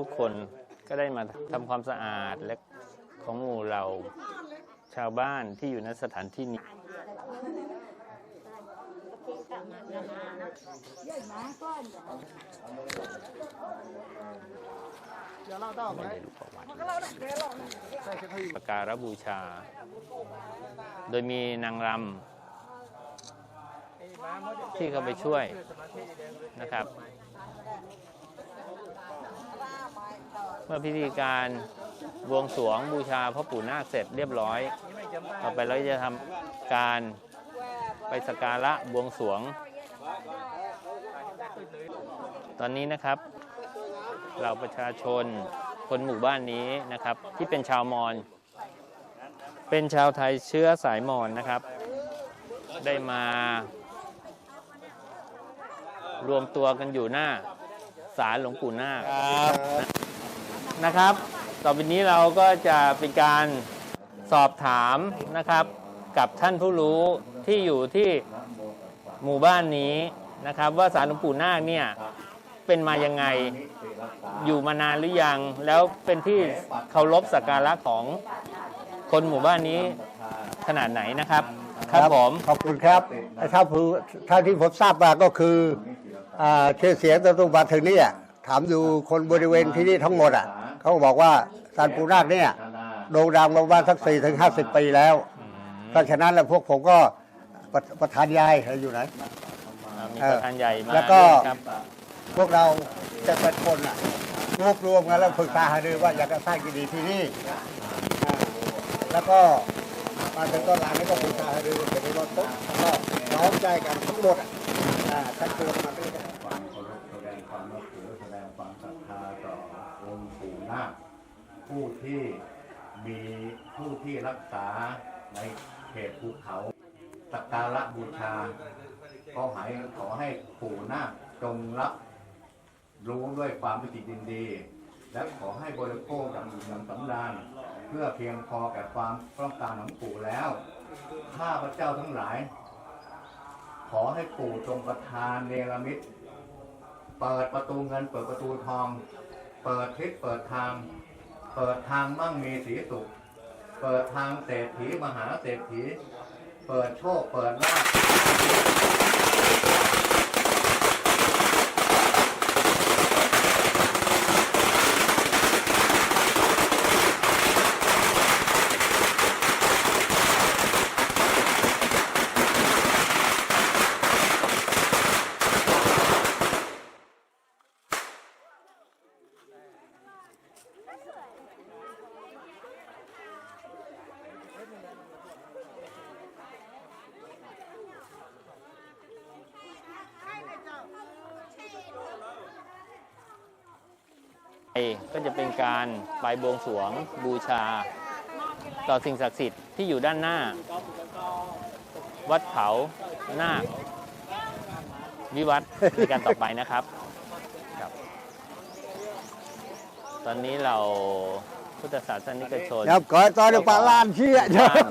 ทุกคนก็ได้มาทำความสะอาดและของหมู่เราชาวบ้านที่อยู่ในสถานที่นี้ประวัติประการบูชา โดยมีนางรำที่เขาไปช่วยนะครับ เมื่อพิธีการบวงสรวงบูชาพ่อปู่นาคเสร็จเรียบร้อย ต่อไปเราจะทำการไปสักการะบวงสรวง ตอนนี้นะครับเราประชาชนคนหมู่บ้านนี้นะครับ ที่เป็นชาวมอญเป็นชาวไทยเชื้อสายมอญนะครับ ได้มารวมตัวกันอยู่หน้าศาลหลวงปู่นาค นะครับ ต่อไปนี้เราก็จะเป็นการสอบถามนะครับ กับท่านผู้รู้ที่อยู่ที่หมู่บ้านนี้นะครับ ว่าศาลหลวงปู่นาคเนี่ยเป็นมายังไงอยู่มานานหรือยัง แล้วเป็นที่เคารพสักการะของคนหมู่บ้านนี้ขนาดไหนนะครับ ครับผมขอบคุณครับถ้าผู้ถ้าที่ผมทราบมาก็คืออ่าชื่อเสียงตรงมาถึงนี่ถามดูคนบริเวณที่นี่ทั้งหมดอะ เขาบอกว่าซานปูนาคเนี่ยโด่งดังมาประมาณสักสี่ถึงห้าสิบปีแล้วเพราะฉะนั้นแล้วพวกผมก็ประประธานยายอยู่ไหนอ่ามีประธานใหญ่มาแล้วก็ ด้วยครับพวกเราจะเป็นคนอะรวบรวมกันแล้วปรึกษาหารือว่าอยากจะสร้างกิจดีย์ที่นี่อ่าแล้วก็มาถึงตอนหลังนี่ก็ปรึกษาหารือกันเป็นวันปุ๊บก็พร้อมใจกันทั้งหมดอะอ่าชักชวนมาด้วยกัน ผู้ที่มีผู้ที่รักษาในเขตภูเขาสักการะบูชาขอให้ขอให้ปู่นาคจงรับรู้ด้วยความปิติยินดี และขอให้บริโภคอย่างอิ่ำสำราญเพื่อเพียงพอแก่ความต้องการของปู่แล้ว ข้าพระเจ้าทั้งหลาย ขอให้ปู่จงประทานเนรมิตเปิดประตูเงินเปิดประตูทอง เปิดทิศเปิดทาง เปิดทางมั่งมีสีสุข เปิดทางเศรษฐีมหาเศรษฐี เปิดโชค เปิดลาภ ก็จะเป็นการไปบวงสรวงบูชา ต่อสิ่งศักดิ์สิทธิ์ที่อยู่ด้านหน้า วัดเขานาควิวัฒน์ในการต่อไปนะครับครับ ตอนนี้เราพุทธศาสนิกชนครับก่อนตอนนี้ปลาลานเชี่ยชาวบ้าน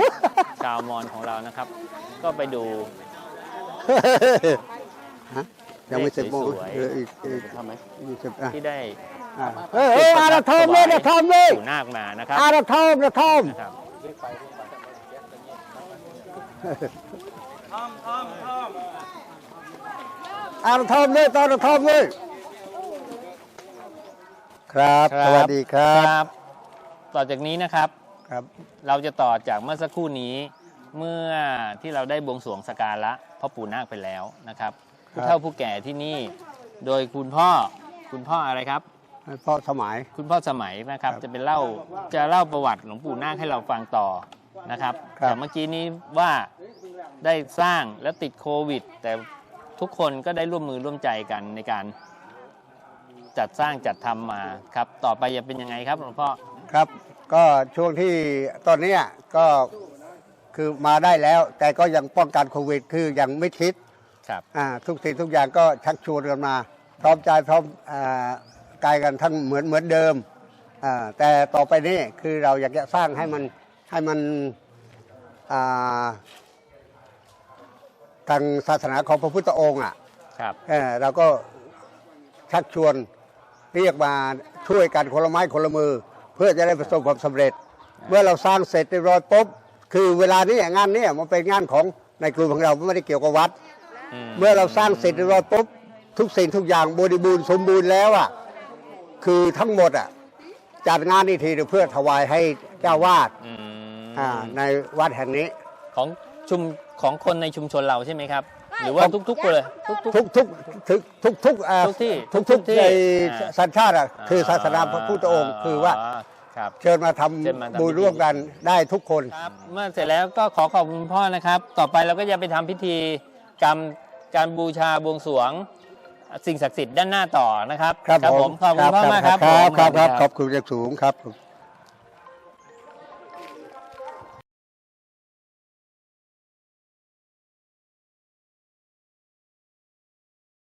ชาวมอญของเรานะครับ ก็ไปดูยังไม่เสร็จโมงสวยๆเอออีกอีกทำไหมยี่สิบอะที่ได้ อะเฮ้ยเฮ้ยอาราทอมเลยอาราทอมเลยปู่นาคมานะครับอาราทอมอาราทอมนะครับอาราทอมเลยตอนอาราทอมเลยครับครับสวัสดีครับครับ ต่อจากนี้นะครับ ครับ เราจะต่อจากเมื่อสักครู่นี้ เมื่อที่เราได้บวงสรวงสกการะพ่อปู่นาคไปแล้วนะครับครับผู้เฒ่าผู้แก่ที่นี่ โดยคุณพ่อ คุณพ่ออะไรครับให้ พ่อสมัย คุณพ่อสมัยนะครับครับจะเป็นเล่าจะเล่าประวัติหลวงปู่นาคให้เราฟังต่อนะครับครับแต่เมื่อกี้นี้ว่าได้สร้างแล้วติดโควิด แต่ทุกคนก็ได้ร่วมมือร่วมใจกันในการจัดสร้างจัดทำมาครับต่อไปจะเป็นยังไงครับหลวงพ่อครับก็ช่วงที่ตอนเนี้ยก็คือมาได้แล้ว แต่ก็ยังป้องกันโควิด คือยังไม่ทิศครับอ่าทุกสิ่งทุกอย่างก็ชักชวนกันมา พร้อมใจพร้อมอ่า กายกันทั้งเหมือนเหมือนเดิมอ่าแต่ต่อไปนี้คือเราอยากจะสร้างให้มันให้มันอ่าทางศาสนาของพระพุทธองค์อะครับเออเราก็ชักชวนเรียกมาช่วยกันคนละไม้คนละมือ เพื่อจะได้ประสบความสำเร็จ เมื่อเราสร้างเสร็จเรียบร้อยปุ๊บคือเวลานี้งานเนี้มันเป็นงานของในกลุ่มของเราไม่ได้เกี่ยวกับวัด เมื่อเราสร้างเสร็จเรียบร้อยปุ๊บทุกสิ่งทุกอย่างบริบูรณ์สมบูรณ์แล้วอะ คือทั้งหมดอะจัดงานอีกทีหนึ่งเพื่อถวายให้เจ้าวาดอืมอ่าในวัดแห่งนี้ ของชุมของคนในชุมชนเราใช่ไหมครับ หรือว่าทุกๆคนเลยทุก ทุกทุกทุกทุกทุกอ่าทุกที่ทุกทุทุกกที่ในอ่า สัญชาติอะๆคือศาสนาพระพุทธองค์คือว่าครับ เชิญมาทเชิญมาทำำบุญร่วมกันได้ทุกคน ครับเมื่อเสร็จแล้วก็ขอขอบคุณพ่อนะครับ ต่อไปเราก็จะไปทำพิธีกรรมการบูชาบวงสรวง สิ่งศักดิ์สิทธิ์ด้านหน้าต่อนะครับครับผมขอบคุณพ่อมากครับครับผมครับครับสวัสดีขอบคุณอย่างสูงครับ